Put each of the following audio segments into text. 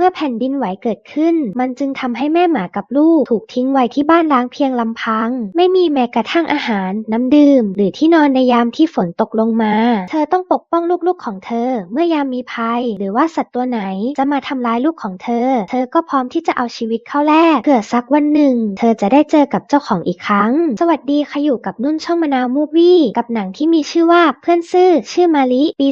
เมื่อแผ่นดินไหวเกิดขึ้น มันจึงทำให้แม่หมากับลูก ถูกทิ้งไว้ที่บ้านล้างเพียงลำพัง ไม่มีแม้กระทั่งอาหาร น้ำดื่ม หรือที่นอนในยามที่ฝนตกลงมา เธอต้องปกป้องลูกๆของเธอ เมื่อยามมีภัย หรือว่าสัตว์ตัวไหนจะมาทำร้ายลูกของเธอ เธอก็พร้อมที่จะเอาชีวิตเข้าแลกเผื่อสักวันหนึ่ง เธอจะได้เจอกับเจ้าของอีกครั้ง สวัสดีค่ะอยู่กับนุ่นช่องมะนาวมูฟวี่กับหนังที่มีชื่อว่าเพื่อนซื่อชื่อมาลิปี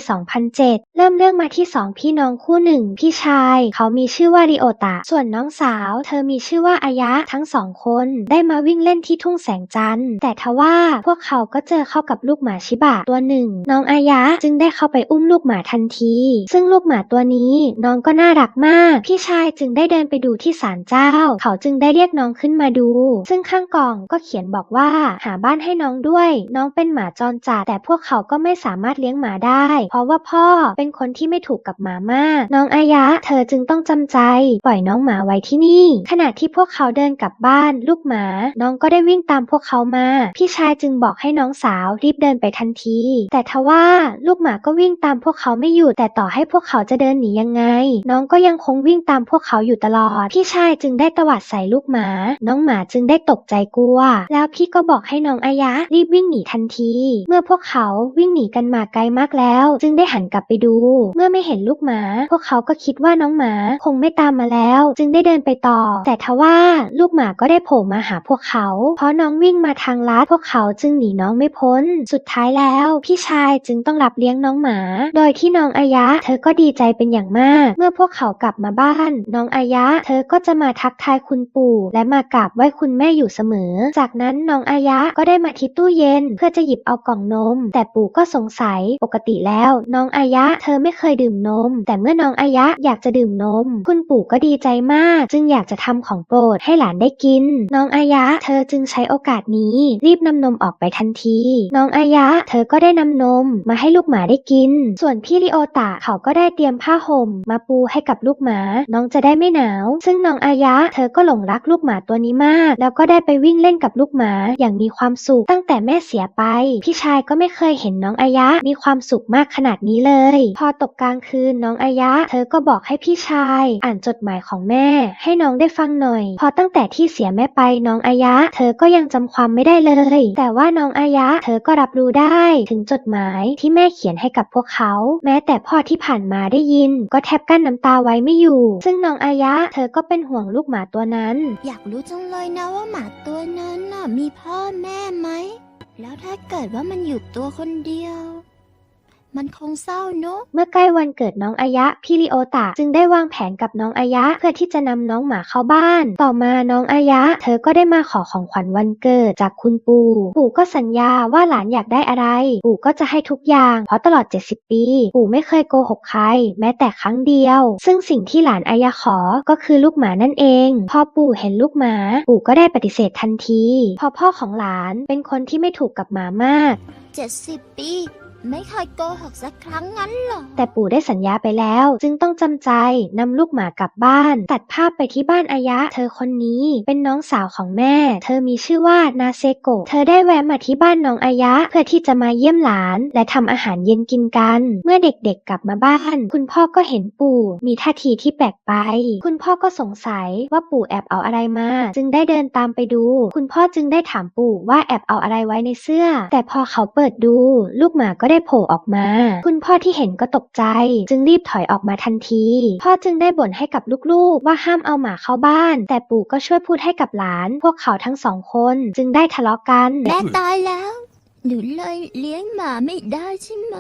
2007 เริ่มเรื่องมาที่สองพี่น้องคู่หนึ่งพี่ชายเขามีชื่อว่าริโอตะ ส่วนน้องสาว เธอมีชื่อว่าอายะทั้งสองคนได้มาวิ่งเล่นที่ทุ่งแสงจันทร์ แต่ทว่าพวกเขาก็เจอเข้ากับลูกหมาชิบะตัวหนึ่ง น้องอายะจึงได้เข้าไปอุ้มลูกหมาทันที ซึ่งลูกหมาตัวนี้น้องก็น่ารักมาก พี่ชายจึงได้เดินไปดูที่ศาลเจ้า เขาจึงได้เรียกน้องขึ้นมาดู ซึ่งข้างกล่องก็เขียนบอกว่าหาบ้านให้น้องด้วย น้องเป็นหมาจรจัดแต่พวกเขาก็ไม่สามารถเลี้ยงหมาได้ เพราะว่าพ่อเป็นคนที่ไม่ถูกกับหมามาก น้องอายะ เธอจึงต้องจำใจ ปล่อยน้องหมาไว้ที่นี่ ขณะที่พวกเขาเดินกลับบ้าน ลูกหมา น้องก็ได้วิ่งตามพวกเขามา พี่ชายจึงบอกให้น้องสาวรีบเดินไปทันที แต่ทว่าลูกหมาก็วิ่งตามพวกเขาไม่หยุดแต่ต่อให้พวกเขาจะเดินหนียังไง น้องก็ยังคงวิ่งตามพวกเขาอยู่ตลอด พี่ชายจึงได้ตวาดใส่ลูกหมา น้องหมาจึงได้ตกใจกลัว แล้วพี่ก็บอกให้น้องอายะรีบวิ่งหนีทันที เมื่อพวกเขาวิ่งหนีกันมาไกลมากแล้ว จึงได้หันกลับไปดู เมื่อไม่เห็นลูกหมา พวกเขาก็คิดว่าน้องหมาคงไม่ตามมาแล้ว จึงได้เดินไปต่อ แต่ทว่าลูกหมาก็ได้โผล่มาหาพวกเขา เพราะน้องวิ่งมาทางลัดพวกเขาจึงหนีน้องไม่พ้น สุดท้ายแล้ว พี่ชายจึงต้องรับเลี้ยงน้องหมา โดยที่น้องอายะ เธอก็ดีใจเป็นอย่างมาก เมื่อพวกเขากลับมาบ้าน น้องอายะ เธอก็จะมาทักทายคุณปู่ และมากราบไหว้คุณแม่อยู่เสมอ จากนั้นน้องอายะก็ได้มาที่ตู้เย็น เพื่อจะหยิบเอากล่องนม แต่ปู่ก็สงสัยปกติแล้ว น้องอายะ เธอไม่เคยดื่มนม แต่เมื่อน้องอายะอยากจะดื่มนมคุณปู่ก็ดีใจมาก จึงอยากจะทำของโปรดให้หลานได้กิน น้องอายะ เธอจึงใช้โอกาสนี้ รีบนำนมออกไปทันที น้องอายะ เธอก็ได้นำนมมาให้ลูกหมาได้กิน ส่วนพี่ริโอตะเขาก็ได้เตรียมผ้าห่มมาปูให้กับลูกหมา น้องจะได้ไม่หนาว ซึ่งน้องอายะ เธอก็หลงรักลูกหมาตัวนี้มาก แล้วก็ได้ไปวิ่งเล่นกับลูกหมาอย่างมีความสุข ตั้งแต่แม่เสียไป พี่ชายก็ไม่เคยเห็นน้องอายะมีความสุขมากขนาดนี้เลย พอตกกลางคืนน้องอายะ เธอก็บอกให้พี่ชายอ่านจดหมายของแม่ ให้น้องได้ฟังหน่อย พอตั้งแต่ที่เสียแม่ไปน้องอายะ เธอก็ยังจำความไม่ได้เลย แต่ว่าน้องอายะ เธอก็รับรู้ได้ถึงจดหมายที่แม่เขียนให้กับพวกเขา แม้แต่พ่อที่ผ่านมาได้ยิน ก็แทบกั้นน้ำตาไว้ไม่อยู่ ซึ่งน้องอายะ เธอก็เป็นห่วงลูกหมาตัวนั้น อยากรู้จังเลยนะว่าหมาตัวนั้นน่ะมีพ่อแม่ไหมแล้วถ้าเกิดว่ามันอยู่ตัวคนเดียว มันคงเศร้าเนอะเมื่อใกล้วันเกิดน้องอายะพี่ริโอตะจึงได้วางแผนกับน้องอายะเพื่อที่จะนำน้องหมาเข้าบ้าน ต่อมาน้องอายะ เธอก็ได้มาขอของขวัญวันเกิดจากคุณปู่ ปู่ก็สัญญาว่าหลานอยากได้อะไร ปู่ก็จะให้ทุกอย่าง เพราะตลอด 70 ปี ปู่ไม่เคยโกหกใคร แม้แต่ครั้งเดียว ซึ่งสิ่งที่หลานอายะขอก็คือลูกหมานั่นเองพอปู่เห็นลูกหมา ปู่ก็ได้ปฏิเสธทันที พอพ่อของหลานเป็นคนที่ไม่ถูกกับหมามากเจ็ดสิบปี ไม่เคยโกหกสักครั้งงั้นเหรอ แต่ปู่ได้สัญญาไปแล้ว จึงต้องจำใจนำลูกหมากลับบ้าน ตัดภาพไปที่บ้านอายะ เธอคนนี้เป็นน้องสาวของแม่ เธอมีชื่อว่านาเซโกะเธอได้แวะมาที่บ้านน้องอายะ เพื่อที่จะมาเยี่ยมหลาน และทำอาหารเย็นกินกัน เมื่อเด็กๆกลับมาบ้าน คุณพ่อก็เห็นปู่มีท่าทีที่แปลกไป คุณพ่อก็สงสัยว่าปู่แอบเอาอะไรมา จึงได้เดินตามไปดู คุณพ่อจึงได้ถามปู่ว่าแอบเอาอะไรไว้ในเสื้อ แต่พอเขาเปิดดู ลูกหมาก็ได้โผล่ออกมา คุณพ่อที่เห็นก็ตกใจ จึงรีบถอยออกมาทันที พ่อจึงได้บ่นให้กับลูกๆ ว่าห้ามเอาหมาเข้าบ้าน แต่ปู่ก็ช่วยพูดให้กับหลาน พวกเขาทั้งสองคนจึงได้ทะเลาะกัน แม่ตายแล้ว หนูเลยเลี้ยงหมาไม่ได้ใช่ไหม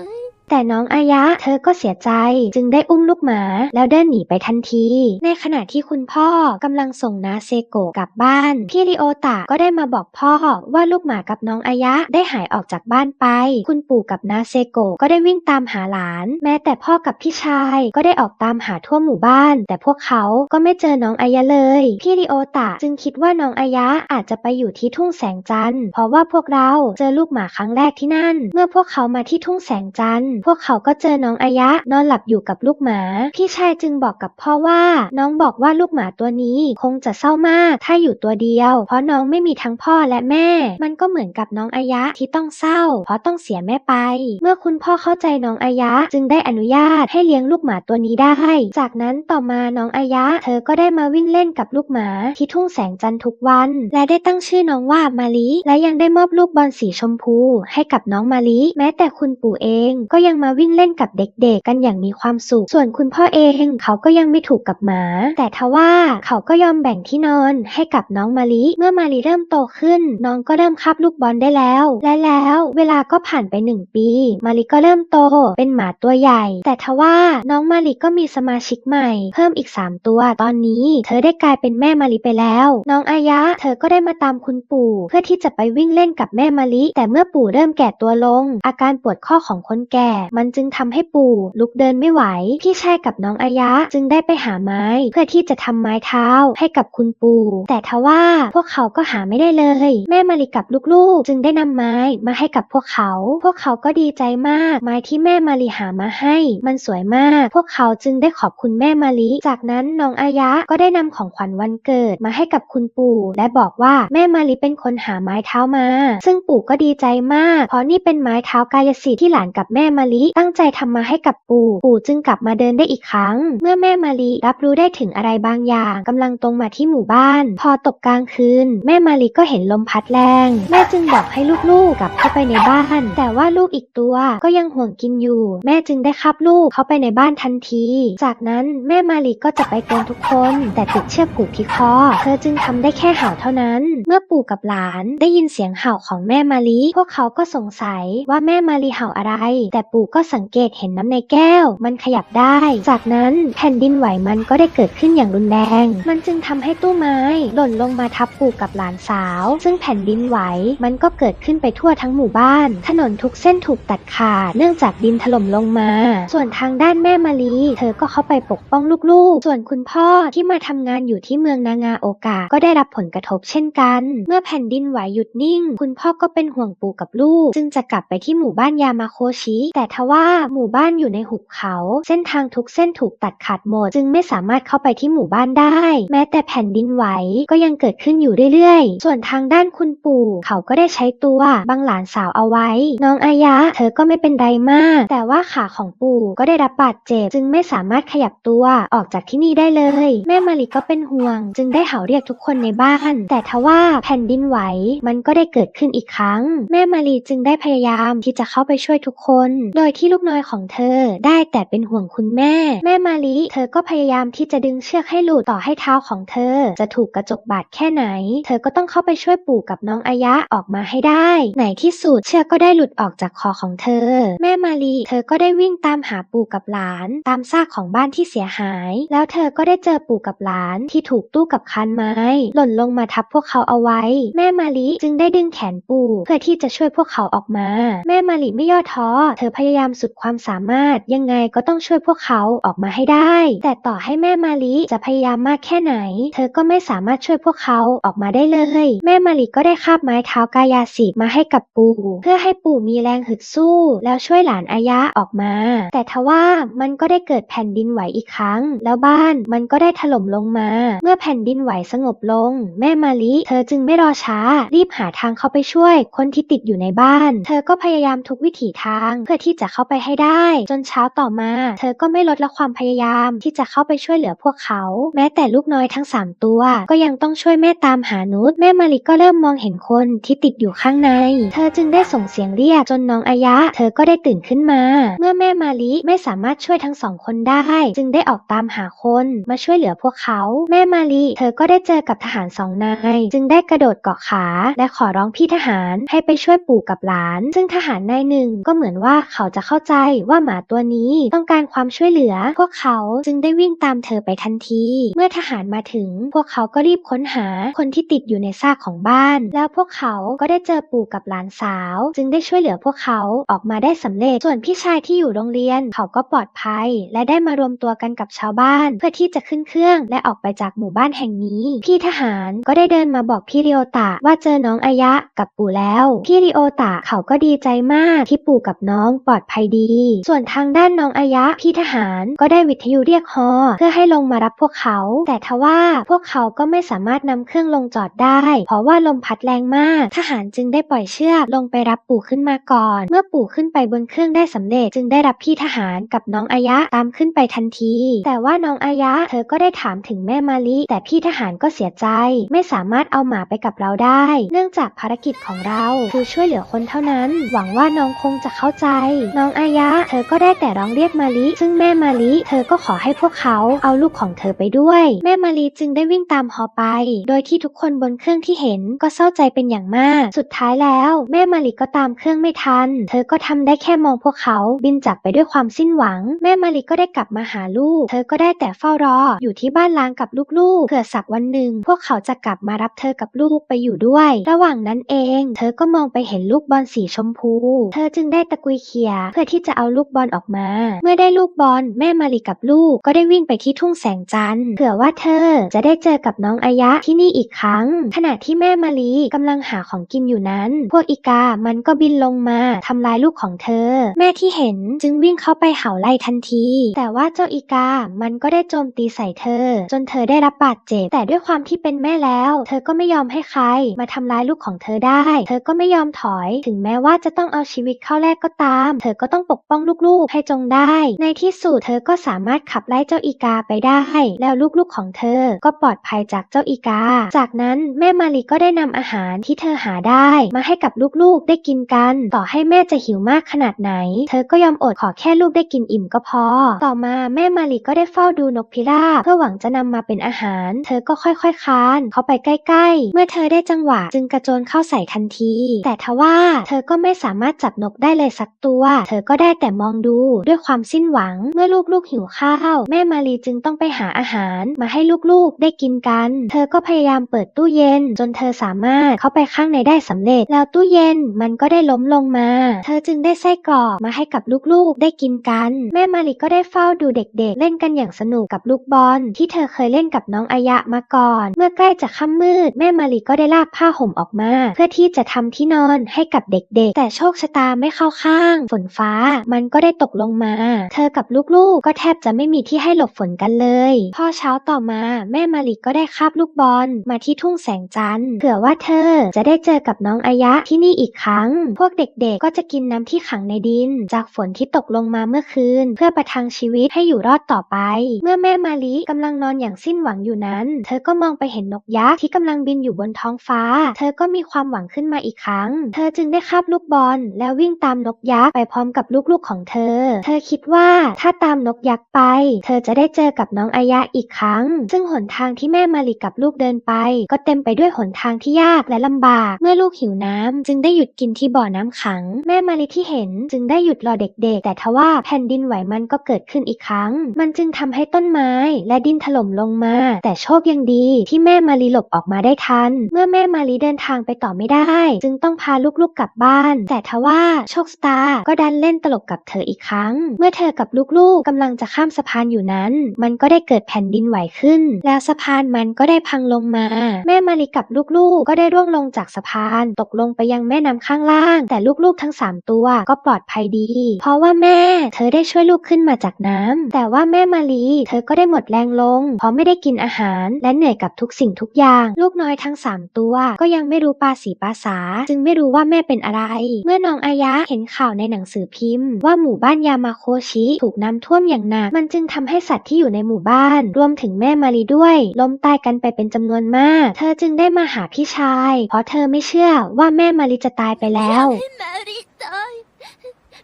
แต่น้องอายะเธอก็เสียใจจึงได้อุ้มลูกหมา แล้วเดินหนีไปทันที ในขณะที่คุณพ่อกำลังส่งนาเซโกะกลับบ้าน พี่ริโอตะก็ได้มาบอกพ่อว่าลูกหมากับน้องอายะได้หายออกจากบ้านไป คุณปู่กับนาเซโกะก็ได้วิ่งตามหาหลาน แม้แต่พ่อกับพี่ชายก็ได้ออกตามหาทั่วหมู่บ้าน แต่พวกเขาก็ไม่เจอน้องอายะเลย พี่ริโอตะจึงคิดว่าน้องอายะอาจจะไปอยู่ที่ทุ่งแสงจันทร์เพราะว่าพวกเราเจอลูกหมาครั้งแรกที่นั่น เมื่อพวกเขามาที่ทุ่งแสงจันทร์พวกเขาก็เจอน้องอายะนอนหลับอยู่กับลูกหมา พี่ชายจึงบอกกับพ่อว่า น้องบอกว่าลูกหมาตัวนี้คงจะเศร้ามากถ้าอยู่ตัวเดียว เพราะน้องไม่มีทั้งพ่อและแม่ มันก็เหมือนกับน้องอายะที่ต้องเศร้า เพราะต้องเสียแม่ไป เมื่อคุณพ่อเข้าใจน้องอายะจึงได้อนุญาตให้เลี้ยงลูกหมาตัวนี้ได้ จากนั้นต่อมาน้องอายะ เธอก็ได้มาวิ่งเล่นกับลูกหมาที่ทุ่งแสงจันทร์ทุกวัน และได้ตั้งชื่อน้องว่ามาลิและยังได้มอบลูกบอลสีชมพู ให้กับน้องมาลิแม้แต่คุณปู่เองก็ยังมาวิ่งเล่นกับเด็กๆ กันอย่างมีความสุข ส่วนคุณพ่อเองเขาก็ยังไม่ถูกกับหมา แต่ทว่าเขาก็ยอมแบ่งที่นอนให้กับน้องมาลิ เมื่อมาลิเริ่มโตขึ้น น้องก็เริ่มคาบลูกบอลได้แล้ว และแล้วเวลาก็ผ่านไปหนึ่งปี มาลิก็เริ่มโตเป็นหมาตัวใหญ่ แต่ทว่าน้องมาลิก็มีสมาชิกใหม่ เพิ่มอีก 3 ตัว ตอนนี้ เธอได้กลายเป็นแม่มาลิไปแล้ว น้องอายะ เธอก็ได้มาตามคุณปู่ เพื่อที่จะไปวิ่งเล่นกับแม่มาลิ แต่เมื่อปู่เริ่มแก่ตัวลง อาการปวดข้อของคนแก่มันจึงทำให้ปู่ลุกเดินไม่ไหว พี่ชายกับน้องอายะจึงได้ไปหาไม้ เพื่อที่จะทำไม้เท้าให้กับคุณปู่แต่ทว่าพวกเขาก็หาไม่ได้เลย แม่มาลิกับลูกๆ จึงได้นำไม้มาให้กับพวกเขา พวกเขาก็ดีใจมาก ไม้ที่แม่มาลิหามาให้ มันสวยมาก พวกเขาจึงได้ขอบคุณแม่มาลิจากนั้นน้องอายะก็ได้นำของขวัญวันเกิดมาให้กับคุณปู่และบอกว่าแม่มาลิเป็นคนหาไม้เท้ามา ซึ่งปู่ก็ดีใจมาก เพราะนี่เป็นไม้เท้ากายสิทธิ์ที่หลานกับแม่มาลิตั้งใจทำมาให้กับปู่ ปู่จึงกลับมาเดินได้อีกครั้ง เมื่อแม่มาลิรับรู้ได้ถึงอะไรบางอย่างกำลังตรงมาที่หมู่บ้าน พอตกกลางคืน แม่มาลิก็เห็นลมพัดแรง แม่จึงบอกให้ลูกๆกลับเข้าไปในบ้าน แต่ว่าลูกอีกตัวก็ยังห่วงกินอยู่ แม่จึงได้ขับลูกเข้าไปในบ้านทันที จากนั้นแม่มาลิก็จะไปเตือนทุกคน แต่ติดเชือกผูกที่คอ เธอจึงทำได้แค่เห่าเท่านั้น เมื่อปู่กับหลานได้ยินเสียงเห่าของแม่มาลิพวกเขาก็สงสัยว่าแม่มาลิเห่าอะไร แต่ปู่ก็สังเกตเห็นน้ำในแก้ว มันขยับได้ จากนั้นแผ่นดินไหวมันก็ได้เกิดขึ้นอย่างรุนแรง มันจึงทำให้ตู้ไม้หล่นลงมาทับปู่กับหลานสาว ซึ่งแผ่นดินไหวมันก็เกิดขึ้นไปทั่วทั้งหมู่บ้าน ถนนทุกเส้นถูกตัดขาด เนื่องจากดินถล่มลงมา ส่วนทางด้านแม่มาลีเธอก็เข้าไปปกป้องลูกๆ ส่วนคุณพ่อที่มาทำงานอยู่ที่เมืองนางาโอกะก็ได้รับผลกระทบเช่นกัน เมื่อแผ่นดินไหวหยุดนิ่ง คุณพ่อก็เป็นห่วงปู่กับลูก จึงจะกลับไปที่หมู่บ้านยามาโคชิแต่ทว่าหมู่บ้านอยู่ในหุบเขา เส้นทางทุกเส้นถูกตัดขาดหมด จึงไม่สามารถเข้าไปที่หมู่บ้านได้ แม้แต่แผ่นดินไหวก็ยังเกิดขึ้นอยู่เรื่อยๆ ส่วนทางด้านคุณปู่ เขาก็ได้ใช้ตัวบังหลานสาวเอาไว้ น้องอายะ เธอก็ไม่เป็นไรมาก แต่ว่าขาของปู่ก็ได้รับบาดเจ็บ จึงไม่สามารถขยับตัวออกจากที่นี่ได้เลย แม่มาริก็เป็นห่วง จึงได้เห่าเรียกทุกคนในบ้าน แต่ทว่าแผ่นดินไหวมันก็ได้เกิดขึ้นอีกครั้ง แม่มารีจึงได้พยายามที่จะเข้าไปช่วยทุกคนโดยที่ลูกน้อยของเธอได้แต่เป็นห่วงคุณแม่ แม่มารีเธอก็พยายามที่จะดึงเชือกให้หลุดต่อให้เท้าของเธอ จะถูกกระจกบาดแค่ไหน เธอก็ต้องเข้าไปช่วยปู่กับน้องอายะออกมาให้ได้ไหนที่สุดเชือกก็ได้หลุดออกจากคอของเธอ แม่มารีเธอก็ได้วิ่งตามหาปู่กับหลาน ตามซากของบ้านที่เสียหาย แล้วเธอก็ได้เจอปู่กับหลานที่ถูกตู้กับคานไม้ หล่นลงมาทับพวกเขาเอาไว้ แม่มารีจึงได้ดึงแขนปู่เพื่อที่จะช่วยพวกเขาออกมา แม่มารีไม่ย่อท้อ เธอพยายามสุดความสามารถ ยังไงก็ต้องช่วยพวกเขาออกมาให้ได้ แต่ต่อให้แม่มารีจะพยายามมากแค่ไหน เธอก็ไม่สามารถช่วยพวกเขาออกมาได้เลย แม่มารีก็ได้คาบไม้เท้ากายาสิทธิ์มาให้กับปู่ เพื่อให้ปู่มีแรงฮึดสู้ แล้วช่วยหลานอายะออกมา แต่ทว่ามันก็ได้เกิดแผ่นดินไหวอีกครั้ง แล้วบ้านมันก็ได้ถล่มลงมา เมื่อแผ่นดินไหวสงบลง แม่มาลิเธอจึงไม่รอช้า รีบหาทางเข้าไปช่วยคนที่ติดอยู่ในบ้าน เธอก็พยายามทุกวิถีทางเพื่อที่จะเข้าไปให้ได้ จนเช้าต่อมา เธอก็ไม่ลดละความพยายามที่จะเข้าไปช่วยเหลือพวกเขา แม้แต่ลูกน้อยทั้งสามตัว ก็ยังต้องช่วยแม่ตามหานุชแม่มาลิก็เริ่มมองเห็นคนที่ติดอยู่ข้างใน เธอจึงได้ส่งเสียงเรียกจนน้องอายะ เธอก็ได้ตื่นขึ้นมา เมื่อแม่มาลิไม่สามารถช่วยทั้งสองคนได้ จึงได้ออกตามหาคนมาช่วยเหลือพวกเขา แม่มาลิเธอก็ได้เจอกับทหารสองนาย จึงได้กระโดดเกาะขา และขอร้องพี่ทหารให้ไปช่วยปู่กับหลาน ซึ่งทหารนายหนึ่งก็เหมือนว่าเขาจะเข้าใจว่าหมาตัวนี้ต้องการความช่วยเหลือ พวกเขาจึงได้วิ่งตามเธอไปทันที เมื่อทหารมาถึง พวกเขาก็รีบค้นหาคนที่ติดอยู่ในซากของบ้าน แล้วพวกเขาก็ได้เจอปู่กับหลานสาว จึงได้ช่วยเหลือพวกเขาออกมาได้สำเร็จ ส่วนพี่ชายที่อยู่โรงเรียน เขาก็ปลอดภัย และได้มารวมตัวกันกับชาวบ้าน เพื่อที่จะขึ้นเครื่องและออกไปจากหมู่มู่บ้านแห่งนี้ พี่ทหารก็ได้เดินมาบอกพี่ริโอตะว่าเจอน้องอายะกับปู่แล้ว พี่ริโอตะเขาก็ดีใจมากที่ปู่กับน้องปลอดภัยดี ส่วนทางด้านน้องอายะพี่ทหารก็ได้วิทยุเรียกฮอเพื่อให้ลงมารับพวกเขา แต่ทว่าพวกเขาก็ไม่สามารถนำเครื่องลงจอดได้ เพราะว่าลมพัดแรงมาก ทหารจึงได้ปล่อยเชือกลงไปรับปู่ขึ้นมาก่อน เมื่อปู่ขึ้นไปบนเครื่องได้สำเร็จ จึงได้รับพี่ทหารกับน้องอายะตามขึ้นไปทันที แต่ว่าน้องอายะเธอก็ได้ถามถึงแม่มาลิแต่พี่ทหารก็เสียใจ ไม่สามารถเอาหมาไปกับเราได้ เนื่องจากภารกิจของเราคือช่วยเหลือคนเท่านั้น หวังว่าน้องคงจะเข้าใจน้องอายะ เธอก็ได้แต่ร้องเรียกมาลิซึ่งแม่มาลิเธอก็ขอให้พวกเขาเอาลูกของเธอไปด้วย แม่มาลิจึงได้วิ่งตามฮอไป โดยที่ทุกคนบนเครื่องที่เห็นก็เศร้าใจเป็นอย่างมาก สุดท้ายแล้ว แม่มาลิก็ตามเครื่องไม่ทัน เธอก็ทำได้แค่มองพวกเขาบินจากไปด้วยความสิ้นหวัง แม่มาลิก็ได้กลับมาหาลูก เธอก็ได้แต่เฝ้ารออยู่ที่บ้านล้างกับลูกๆเผื่อสักวันหนึ่ง พวกเขาจะกลับมารับเธอกับลูกไปอยู่ด้วย ระหว่างนั้นเอง เธอก็มองไปเห็นลูกบอลสีชมพู เธอจึงได้ตะกุยเขียเพื่อที่จะเอาลูกบอลออกมา เมื่อได้ลูกบอลแม่มาลิกับลูกก็ได้วิ่งไปที่ทุ่งแสงจันทร์เผื่อว่าเธอจะได้เจอกับน้องอายะที่นี่อีกครั้ง ขณะที่แม่มาลีกำลังหาของกินอยู่นั้น พวกอีกามันก็บินลงมาทำลายลูกของเธอ แม่ที่เห็นจึงวิ่งเข้าไปเห่าไล่ทันที แต่ว่าเจ้าอีกามันก็ได้โจมตีใส่เธอ จนเธอได้รับบาดเจ็บแต่ด้วยความที่เป็นแม่แล้ว เธอก็ไม่ยอมให้ใครมาทำร้ายลูกของเธอได้ เธอก็ไม่ยอมถอย ถึงแม้ว่าจะต้องเอาชีวิตเข้าแลกก็ตามเธอก็ต้องปกป้องลูกๆ ให้จงได้ ในที่สุดเธอก็สามารถขับไล่เจ้าอีกาไปได้ แล้วลูกๆของเธอก็ปลอดภัยจากเจ้าอีกา จากนั้นแม่มารีก็ได้นำอาหารที่เธอหาได้ มาให้กับลูกๆได้กินกัน ต่อให้แม่จะหิวมากขนาดไหน เธอก็ยอมอดขอแค่ลูกได้กินอิ่มก็พอ ต่อมาแม่มารีก็ได้เฝ้าดูนกพิราบเพื่อหวังจะนำมาเป็นอาหาร เธอก็ค่อยๆคลานเข้าไปใกล้ๆ เมื่อเธอได้จังหวะจึงกระโจนเข้าใส่ทันที แต่ทว่าเธอก็ไม่สามารถจับนกได้เลยสักตัวว เธอก็ได้แต่มองดูด้วยความสิ้นหวัง เมื่อลูกๆหิวข้าว แม่มารีจึงต้องไปหาอาหารมาให้ลูกๆได้กินกัน เธอก็พยายามเปิดตู้เย็น จนเธอสามารถเข้าไปข้างในได้สำเร็จ แล้วตู้เย็นมันก็ได้ล้มลงมา เธอจึงได้ไส้กรอกมาให้กับลูกๆได้กินกัน แม่มารีก็ได้เฝ้าดูเด็กๆ เล่นกันอย่างสนุกกับลูกบอล ที่เธอเคยเล่นกับน้องอายะมาก่อน เมื่อใกล้จะค่ำมืด แม่มารีก็ได้ลากผ้าห่มออกมา เพื่อที่จะทำที่นอนให้กับเด็กๆ แต่โชคชะตาไม่เข้าข้างฝนฟ้า มันก็ได้ตกลงมา เธอกับลูกๆ ก็แทบจะไม่มีที่ให้หลบฝนกันเลย พอเช้าต่อมา แม่มารีก็ได้คาบลูกบอลมาที่ทุ่งแสงจันทร์เผื่อว่าเธอจะได้เจอกับน้องอายะที่นี่อีกครั้ง พวกเด็กๆ ก็จะกินน้ำที่ขังในดิน จากฝนที่ตกลงมาเมื่อคืน เพื่อประทังชีวิตให้อยู่รอดต่อไป เมื่อแม่มาลีกำลังนอนอย่างสิ้นหวังอยู่นั้น เธอก็มองไปเห็นนกยักษ์ที่กำลังบินอยู่บนท้องฟ้า เธอก็มีความหวังขึ้นมาอีกครั้ง เธอจึงได้คาบลูกบอลแล้ววิ่งตามนกยักษ์ไปพร้อมกับลูกๆของเธอ เธอคิดว่าถ้าตามนกยักษ์ไป เธอจะได้เจอกับน้องอายะอีกครั้ง ซึ่งหนทางที่แม่มาลีกับลูกเดินไป ก็เต็มไปด้วยหนทางที่ยากและลำบาก เมื่อลูกหิวน้ำจึงได้หยุดกินที่บ่อน้ำขัง แม่มาลีที่เห็นจึงได้หยุดรอเด็กๆ แต่ทว่าแผ่นดินไหวมันก็เกิดขึ้นอีกครั้ง มันจึงทำให้ต้นไม้และดินถล่มลงมา แต่โชคยังดีที่แม่มาลีหลบออกมาได้ทัน เมื่อแม่มาลีเดินทางไปต่อไม่ได้ จึงต้องพาลูกๆกลับบ้าน แต่ทว่าโชคสตาร์ก็ดันเล่นตลกกับเธออีกครั้ง เมื่อเธอกับลูกๆกำลังจะข้ามสะพานอยู่นั้น มันก็ได้เกิดแผ่นดินไหวขึ้น แล้วสะพานมันก็ได้พังลงมา แม่มาลีกับลูกๆ ก็ได้ร่วงลงจากสะพาน ตกลงไปยังแม่น้ำข้างล่าง แต่ลูกๆทั้งสามตัวก็ปลอดภัยดี เพราะว่าแม่ เธอได้ช่วยลูกขึ้นมาจากน้ำแต่ว่าแม่มาลีเธอก็ได้หมดแรงลง เพราะไม่ได้กินอาหาร และเหนื่อยกับทุกสิ่งทุกอย่าง ลูกน้อยทั้งสามตัว ก็ยังไม่รู้ภาษีภาษาจึงไม่รู้ว่าแม่เป็นอะไร เมื่อน้องอายะเห็นข่าวในหนังสือพิมพ์ ว่าหมู่บ้านยามาโคชิถูกน้ำท่วมอย่างหนัก มันจึงทำให้สัตว์ที่อยู่ในหมู่บ้าน รวมถึงแม่มารีด้วยล้มตายกันไปเป็นจำนวนมาก เธอจึงได้มาหาพี่ชาย เพราะเธอไม่เชื่อว่าแม่มารีจะตายไปแล้วให้มารีตาย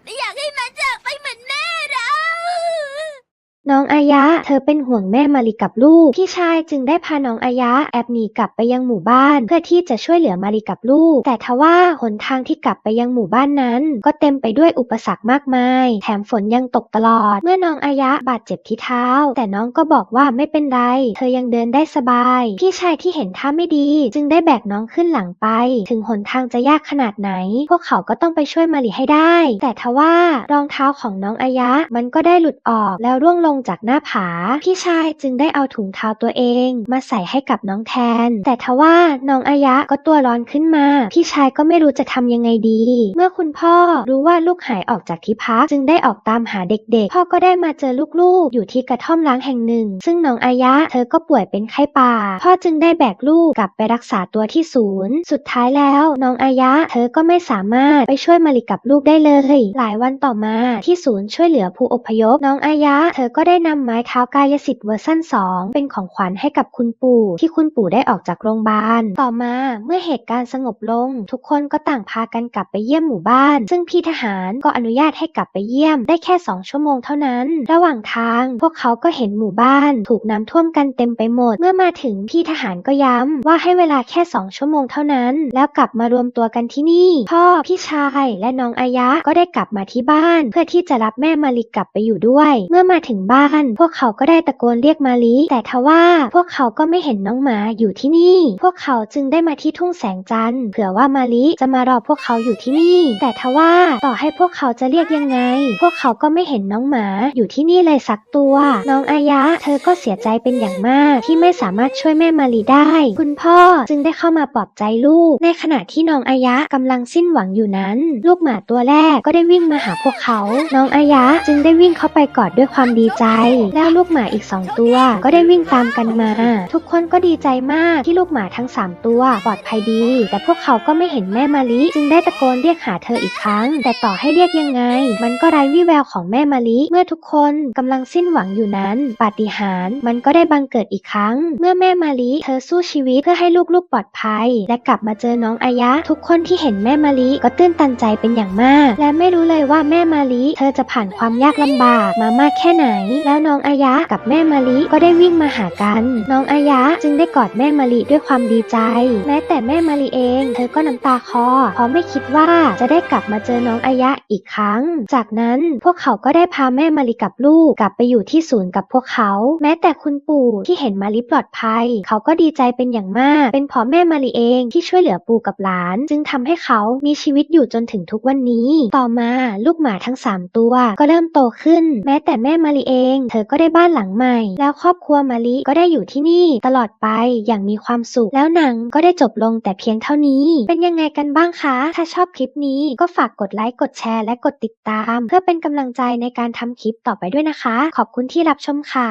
ไม่อยากให้มันจากไปเหมือนแม่เรา น้องอายะ เธอเป็นห่วงแม่มารีกับลูก พี่ชายจึงได้พาน้องอายะแอบหนีกลับไปยังหมู่บ้าน เพื่อที่จะช่วยเหลือมารีกับลูก แต่ทว่าหนทางที่กลับไปยังหมู่บ้านนั้น ก็เต็มไปด้วยอุปสรรคมากมาย แถมฝนยังตกตลอด เมื่อน้องอายะบาดเจ็บที่เท้า แต่น้องก็บอกว่าไม่เป็นไร เธอยังเดินได้สบาย พี่ชายที่เห็นท่าไม่ดี จึงได้แบกน้องขึ้นหลังไป ถึงหนทางจะยากขนาดไหน พวกเขาก็ต้องไปช่วยมารีให้ได้ แต่ทว่ารองเท้าของน้องอายะ มันก็ได้หลุดออกแล้วร่วงลงงจากหน้าผา พี่ชายจึงได้เอาถุงเท้าตัวเองมาใส่ให้กับน้องแทน แต่ทว่าน้องอายะก็ตัวร้อนขึ้นมา พี่ชายก็ไม่รู้จะทำยังไงดี เมื่อคุณพ่อรู้ว่าลูกหายออกจากที่พัก จึงได้ออกตามหาเด็กๆ พ่อก็ได้มาเจอลูกๆ อยู่ที่กระท่อมล้างแห่งหนึ่ง ซึ่งน้องอายะเธอก็ป่วยเป็นไข้ป่า พ่อจึงได้แบกลูกกลับไปรักษาตัวที่ศูนย์ สุดท้ายแล้วน้องอายะเธอก็ไม่สามารถไปช่วยมาริกับลูกได้เลย หลายวันต่อมาที่ศูนย์ช่วยเหลือผู้อพยพน้องอายะเธอก็ได้นำไม้เท้ากายสิทธิ์เวอร์ชั่น 2 เป็นของขวัญให้กับคุณปู่ที่คุณปู่ได้ออกจากโรงพยาบาล ต่อมาเมื่อเหตุการณ์สงบลง ทุกคนก็ต่างพากันกลับไปเยี่ยมหมู่บ้าน ซึ่งพี่ทหารก็อนุญาตให้กลับไปเยี่ยมได้แค่ 2 ชั่วโมงเท่านั้น ระหว่างทาง พวกเขาก็เห็นหมู่บ้าน ถูกน้ำท่วมกันเต็มไปหมด เมื่อมาถึงพี่ทหารก็ย้ำว่าให้เวลาแค่ 2 ชั่วโมงเท่านั้น แล้วกลับมารวมตัวกันที่นี่ พ่อพี่ชายและน้องอายะก็ได้กลับมาที่บ้าน เพื่อที่จะรับแม่มาลิกลับไปอยู่ด้วย เมื่อมาถึงบ้านพวกเขาก็ได้ตะโกนเรียกมาลิแต่ทว่าพวกเขาก็ไม่เห็นน้องหมาอยู่ที่นี่ พวกเขาจึงได้มาที่ทุ่งแสงจันทร์เผื่อว่ามาลิจะมารอพวกเขาอยู่ที่นี่ แต่ทว่าต่อให้พวกเขาจะเรียกยังไง พวกเขาก็ไม่เห็นน้องหมาอยู่ที่นี่เลยสักตัว น้องอายะ เธอก็เสียใจเป็นอย่างมาก ที่ไม่สามารถช่วยแม่มาลีได้ คุณพ่อจึงได้เข้ามาปลอบใจลูก ในขณะที่น้องอายะกำลังสิ้นหวังอยู่นั้น ลูกหมาตัวแรกก็ได้วิ่งมาหาพวกเขา น้องอายะจึงได้วิ่งเข้าไปกอดด้วยความดีใจแล้วลูกหมาอีกสองตัว ก็ได้วิ่งตามกันมา ทุกคนก็ดีใจมากที่ลูกหมาทั้งสามตัว ปลอดภัยดี แต่พวกเขาก็ไม่เห็นแม่มาลิ จึงได้ตะโกนเรียกหาเธออีกครั้ง แต่ต่อให้เรียกยังไง มันก็ไร้วี่แววของแม่มาลิ เมื่อทุกคนกำลังสิ้นหวังอยู่นั้น ปาฏิหาริย์มันก็ได้บังเกิดอีกครั้ง เมื่อแม่มาลิ เธอสู้ชีวิตเพื่อให้ลูกๆปลอดภัย และกลับมาเจอน้องอายะ ทุกคนที่เห็นแม่มาลิก็ตื้นตันใจเป็นอย่างมาก และไม่รู้เลยว่าแม่มาลิ เธอจะผ่านความยากลำบากมามากแค่ไหนแล้วน้องอายะกับแม่มาลิก็ได้วิ่งมาหากัน น้องอายะจึงได้กอดแม่มาลิด้วยความดีใจ แม้แต่แม่มาลิเอง เธอก็น้ำตาคลอเพราะไม่คิดว่าจะได้กลับมาเจอน้องอายะอีกครั้ง จากนั้นพวกเขาก็ได้พาแม่มาลิกับลูกกลับไปอยู่ที่ศูนย์กับพวกเขา แม้แต่คุณปู่ที่เห็นมาลิปลอดภัย เขาก็ดีใจเป็นอย่างมาก เป็นเพราะแม่มาลิเองที่ช่วยเหลือปู่กับหลาน จึงทำให้เขามีชีวิตอยู่จนถึงทุกวันนี้ ต่อมาลูกหมาทั้ง 3 ตัว ก็เริ่มโตขึ้น แม้แต่แม่มาลิเองเธอก็ได้บ้านหลังใหม่ แล้วครอบครัวมาลิก็ได้อยู่ที่นี่ตลอดไปอย่างมีความสุข แล้วหนังก็ได้จบลงแต่เพียงเท่านี้ เป็นยังไงกันบ้างคะ ถ้าชอบคลิปนี้ก็ฝากกดไลค์กดแชร์และกดติดตาม เพื่อเป็นกำลังใจในการทำคลิปต่อไปด้วยนะคะ ขอบคุณที่รับชมค่ะ